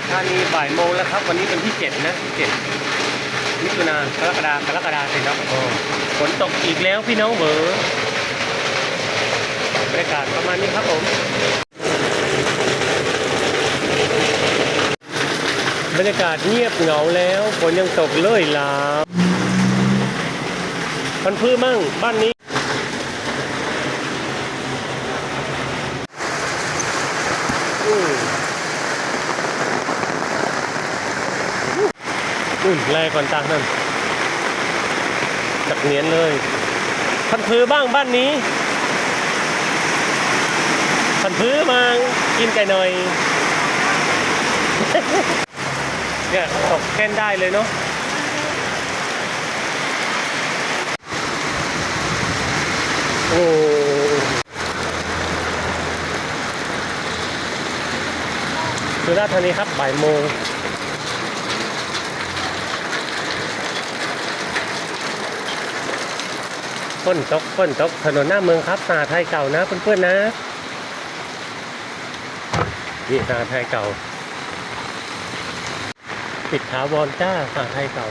ษฎร์ธานีบ่ายโมงแล้วครับ วันนี้เป็นที่เจ็ดนะเจ็ดมิถุนากรกฎากรกฎาสิครับโอ้ฝนตกอีกแล้วพี่น้องเบอร์บรรยากาศประมาณนี้ครับผม บรรยากาศเงียบเหงาแล้วฝนยังตกเลยลาพันพื้มั่งบ้านนี้อืม อุ่นแรงก่อนตานั่นจักเนียนเลยพันพื้บ้างบ้านนี้พันพื้มากินไก่หน่อยเนี่ยตกแค่นได้เลยเนาะโอ้สุราธานีครับบ่ายโมง ฝนตกฝนตกถนนหน้าเมืองครับสาไทยเก่านะเพื่อนๆนะนี่สาไทยเก่า ปิดถาวรจ้าสาไทยเก่า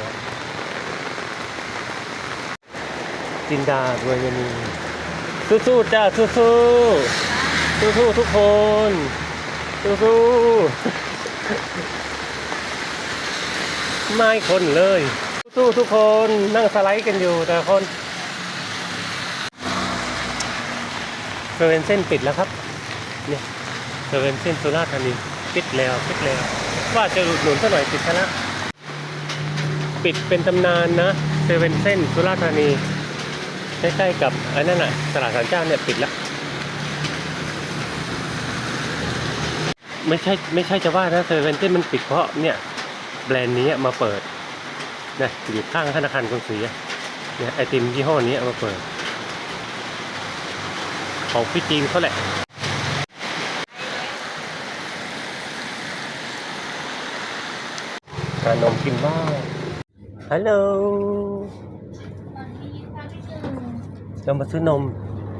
จินดารวยมณีสู้ๆจ้าสู้ๆสู้ๆทุกคนสู้ๆไม่คนเลย สู้ๆทุกคนนั่งสไลด์กันอยู่แต่คน เซเว่นเส้นปิดแล้วครับเนี่ยเซเว่นเส้นสุราษฎร์ธานีปิดแล้วปิดแล้ว ว่าจะอุดหนุนสักหน่อยปิดซะละปิดเป็นตำนานนะเซเว่นเส้นสุราษฎร์ธานีใกล้ๆกับไอ้นั่นน่ะตลาดสารเจ้าเนี่ยปิดแล้วไม่ใช่ไม่ใช่จะว่านะเซเว่นเส้นมันปิดเพราะเนี่ยแบรนด์นี้มาเปิดนะอยู่ข้างธนาคารกรุงศรีเนี่ยไอติมยี่ห้อนี้มาเปิด ของพี่จีนเขาแหละขนมกินบ้างฮัลโหลตอนนี้ฟังไม่ถึงเรามาซื้อนม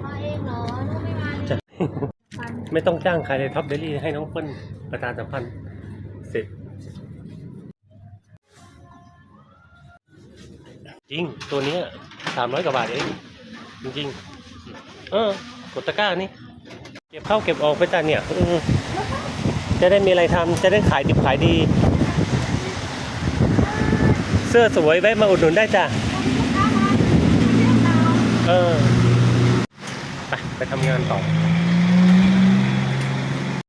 พ่อเองเหรอลูกไม่มาเลยจะฟันไม่ต้องจ้างใครเลยท็อปเดลี่ให้น้องเปิ้ลประธานสัมพันธ์เสร็จ จริง ตัวเนี้สามร้อยกว่าบาทเอง จริง ๆ เออ กดตะกร้านี่ เก็บเข้าเก็บออกไปจ้ะเนี่ยจะได้มีอะไรทำจะได้ขายดิบขายดี เสื้อสวยไว้มาอุดหนุนได้จ้ะเออ ไปไปทำงานต่อ